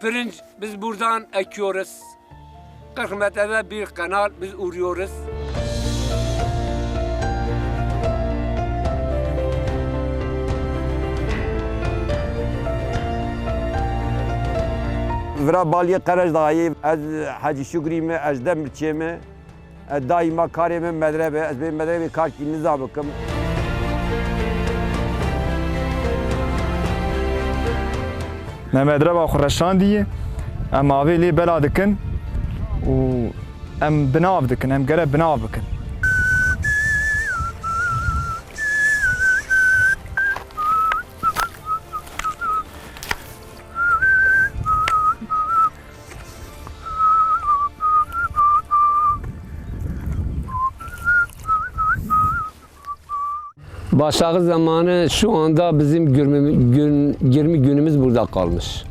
pirinç biz buradan ekiyoruz. 40 metrede bir kanal biz uğruyoruz. Vra balye qeraj dayê ez şugrî me ez demirçê me ez daîma karê min medrebe ez bê medrebê karkî niza نمدره با خورشاندیه اما اوی لی بلا دکن و ام بناو دکن ام گره بناو بکن Başakı zamanı şu anda bizim 20 gün 20 günümüz burada kalmış.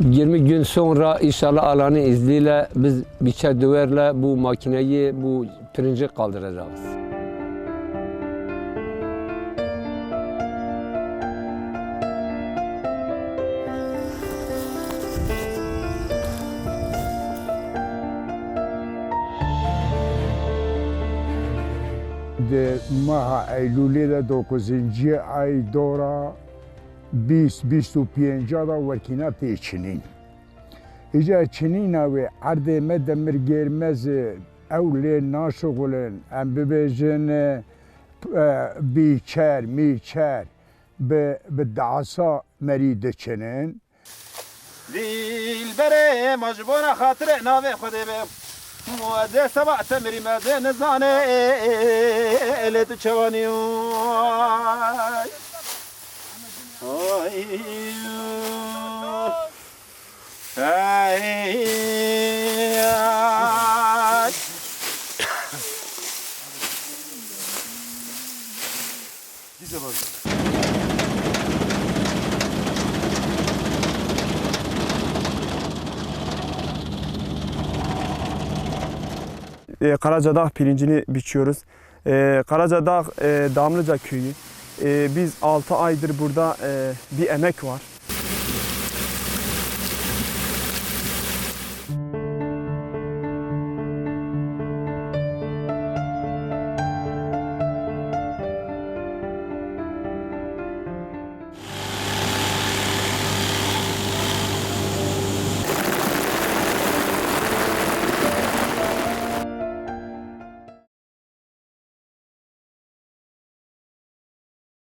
20 gün sonra inşallah Allah'ın izniyle biz biçer döverle bu makineyi, bu pirinci kaldıracağız. بوده ماه ایلولی در دو کزنجی ای دورا بیست بیست و پینجا در چنین. ایجا چنین اوی عرده ما دمر گیرمز اولی ناشو گولن ام ببیجن بیچر میچر به دعصا مرید چنین. دیل بره مجبور خاطر نوی خودی بیم. موده سبع تمری مده نزانه لت چوانی ay E, Karacadağ pirincini biçiyoruz. E, Karacadağ e, Damlıca köyü. E, biz 6 aydır burada e, bir emek var.